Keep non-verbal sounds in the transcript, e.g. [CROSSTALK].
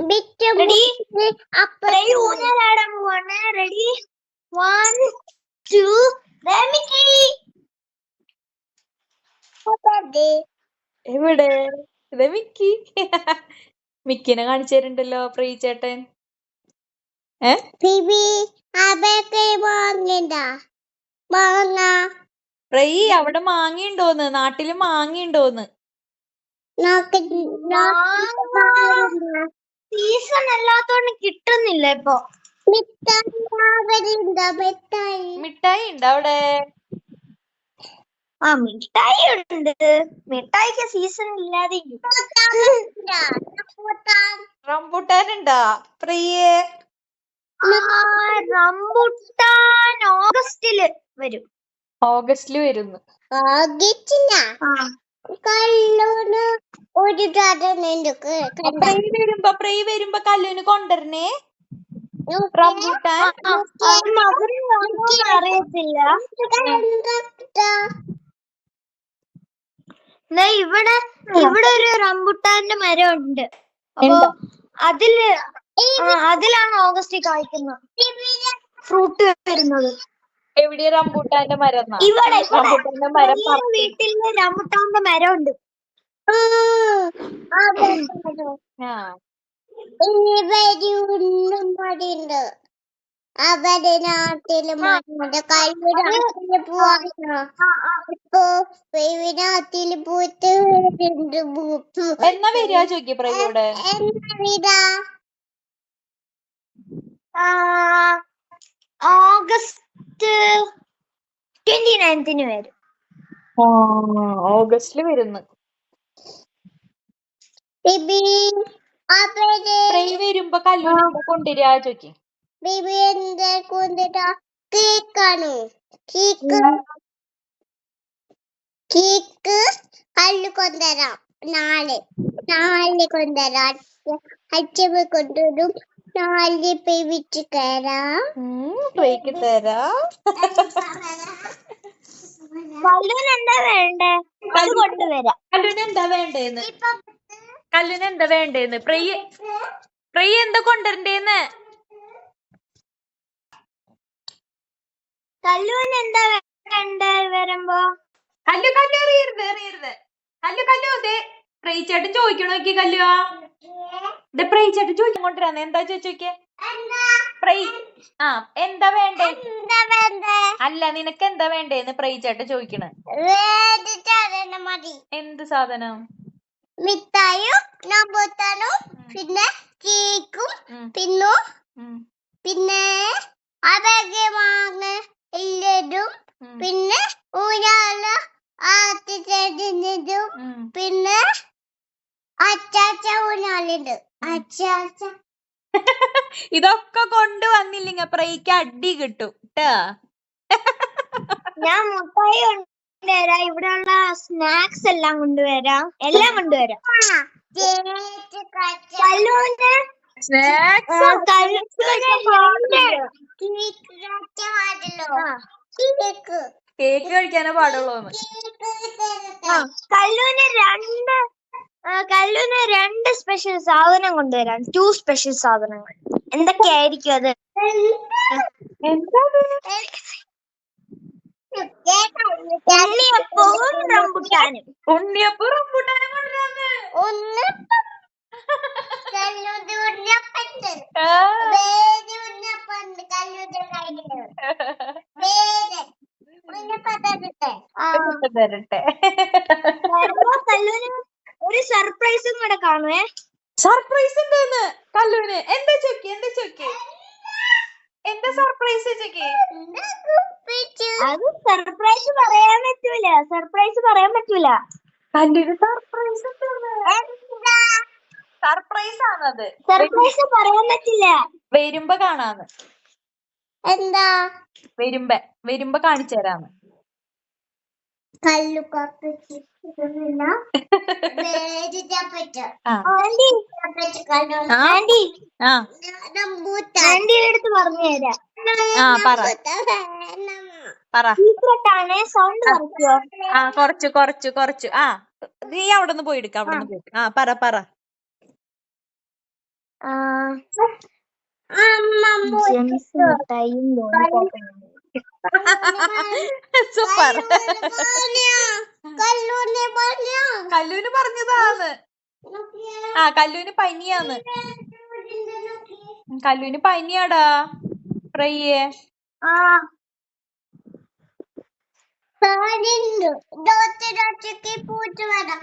Bit ready ഊഞ്ഞാലാടാൻ പോവാണ്. Ready one two എവിടെ? ഇത് മിക്കി. മിക്കിനെ കാണിച്ചു തരുന്നുണ്ടല്ലോ പ്രീ ചേട്ടൻ ഏ? ബിബി അതൊക്കെ വാങ്ങണ്ട? വാങ്ങ. പ്രീ അവിടെ മാങ്ങയുണ്ടോന്ന്? നാട്ടിൽ മാങ്ങയുണ്ടോന്ന്? നോക്ക് സീസൺ അല്ലാത്തോണ്ട് കിട്ടുന്നില്ല ഇപ്പൊ. മിഠായി. ഉണ്ട് അവിടെ? ആ മിഠായി ഉണ്ട് മിഠായിക്ക് സീസൺ ഇല്ലാതെ റംബുട്ടാൻ ഉണ്ടാ പ്രിയേ? റംബുട്ടാൻ ഓഗസ്റ്റിൽ വരും. ഓഗസ്റ്റിൽ വരുന്നു. ഓഗസ്റ്റിനാ ഒരു വരുമ്പോ പ്രൈ വരുമ്പോ കല്ലുവിന് കൊണ്ടുവരണേ? റംബുട്ടാൻ? അറിയത്തില്ല. ഇവിടെ ഇവിടെ ഒരു റംബുട്ടാന്റെ മരം ഉണ്ട് അപ്പൊ അതിൽ ആ, അതിലാണ് ഓഗസ്റ്റ് കായ്ക്കുന്നത്. ഫ്രൂട്ട് വരുന്നത്. എവിടെയാ റംബൂട്ടാന്റെ മരം? ഇവിടെ റംബൂട്ടാന്റെ മരം വീട്ടിൽ റംബൂട്ടാന്റെ മരം ഉണ്ട് അവരുടെ നാട്ടിൽ നാട്ടിൽ പോവാണോ ഇപ്പൊ നാട്ടിൽ പോയിട്ട് എന്നാ വരിക ചോദിക്കേ പ്രയോട് എന്നാ വീടാ ആ, ഓഗസ്റ്റ് ട്വന്റി നയൻത്തിന് വരും ഓഗസ്റ്റിൽ വരുന്നു. വരുമ്പോ ബിബി എന്താ കൊണ്ടിട്ടാ കേക്കാണോ കേക്ക് കേക്ക് കല്ല് കൊണ്ടുവരാം. നാളെ നാളെ കൊണ്ടുവരാം. അച്ഛമ്മ കൊണ്ടുവരും. നാളെ പേവിച്ച് കയറാം പ്രൈക്ക് തരാ. എന്താ വേണ്ടേ? അത് കൊണ്ടുവരാം കല്ലുവിന് എന്താ വേണ്ടേന്ന്? എന്താ വേണ്ടേന്ന്? പ്രൈ പ്രൈ എന്താ കൊണ്ടുവരണ്ടേന്ന്? കല്ലുവിന് എന്താ വേണ്ടേ വരുമ്പോ? കല്ലു കല്ലു എറിയരുത് എറിയരുത്. കല്ലു കല്ലു അതെ. പ്രിയ ചോദിക്കണോ ചോദിക്കണോക്കി കല്ലുവാ? ഇത് പ്രൈച്ചേട്ടൻ ചോദിക്കാൻ കൊണ്ടുവരാന്ന് എന്താ ചോദിച്ചോക്കെ പ്രൈ ആ എന്താ വേണ്ടേ? അല്ല നിനക്ക് എന്താ വേണ്ടേന്ന് പ്രൈച്ചേട്ടൻ ചോദിക്കണ്. വേദിച്ചാണ് മതി. എന്ത് സാധനം? മിഠായും നമ്പൂത്താനും പിന്നെ കേക്കും പിന്നെ പിന്നെ അച്ചാച്ച. [LAUGHS] ഇതൊക്കെ കൊണ്ടുവന്നില്ലെങ്കിൽ പ്രൈക്ക് അടി കിട്ടും ട്ടാ. ഞാൻ മുട്ടായി കൊണ്ടുവരാം. ഇവിടെയുള്ള സ്നാക്സ് എല്ലാം കൊണ്ടുവരാം. എല്ലാം കൊണ്ടുവരാം. കല്ലുവിന് കേക്ക് കഴിക്കാനേ പാടുള്ളൂന്ന്. കല്ലൂന് രണ്ട് ആ, രണ്ട് സ്പെഷ്യൽ സാധനം കൊണ്ടുവരാം. ടു സ്പെഷ്യൽ സാധനങ്ങൾ. എന്തൊക്കെയായിരിക്കും അത്? ഉണ്ണിയപ്പവും റംബുട്ടാനും. റംബൂട്ടാനും കൊണ്ടുവരാന്ന്. ഒന്ന് തരട്ടെ. ഒരു സർപ്രൈസും കൂടെ കാണുവേ. സർപ്രൈസ് ഉണ്ടെന്ന് കല്ലുവിന്. എന്താ ചോക്കി എന്താ ചോക്കി എന്താ? സർപ്രൈസ് ചോക്കി അത് സർപ്രൈസ് പറയാൻ പറ്റൂല. സർപ്രൈസ് പറയാൻ പറ്റൂല. കല്ലുവിന് സർപ്രൈസ് സർപ്രൈസ് ആണത്. സർപ്രൈസ് പറയാൻ പറ്റില്ല. വരുമ്പോ കാണാന്ന്. എന്താ? വരുമ്പ വരുമ്പോ കാണിച്ചു തരാന്ന് കല്ലു കപ്പിച്ചിട്ടില്ല വേദിച്ചപ്പറ്റ ആ ആന്റി കല്ലു ആ ആന്റി ആ റംബൂട്ടാൻ ആന്റിയുടെ [LAUGHS] അടുത്ത് പറഞ്ഞു തരാം. സൗണ്ട് ആ കൊറച്ചു കൊറച്ചു കൊറച്ചു. ആ നീ അവിടെ നിന്ന് പോയി എടുക്ക അവിടെ നിന്ന് പോയി. ആ പറ പറ. ആ, അമ്മ ജെംസ് മിഠായിയും [LAUGHS] സൂപ്പർ. കല്ലൂനെ പറഞ്ഞോ കല്ലൂന് പറഞ്ഞതാന്ന്. ആ കല്ലൂന് പനിയാന്ന് കല്ലൂന് പനിയാടാ പ്രയ്യേ ആ. ഡോറ്റ് ഡോറ്റക്ക് പൂച്ച വരാം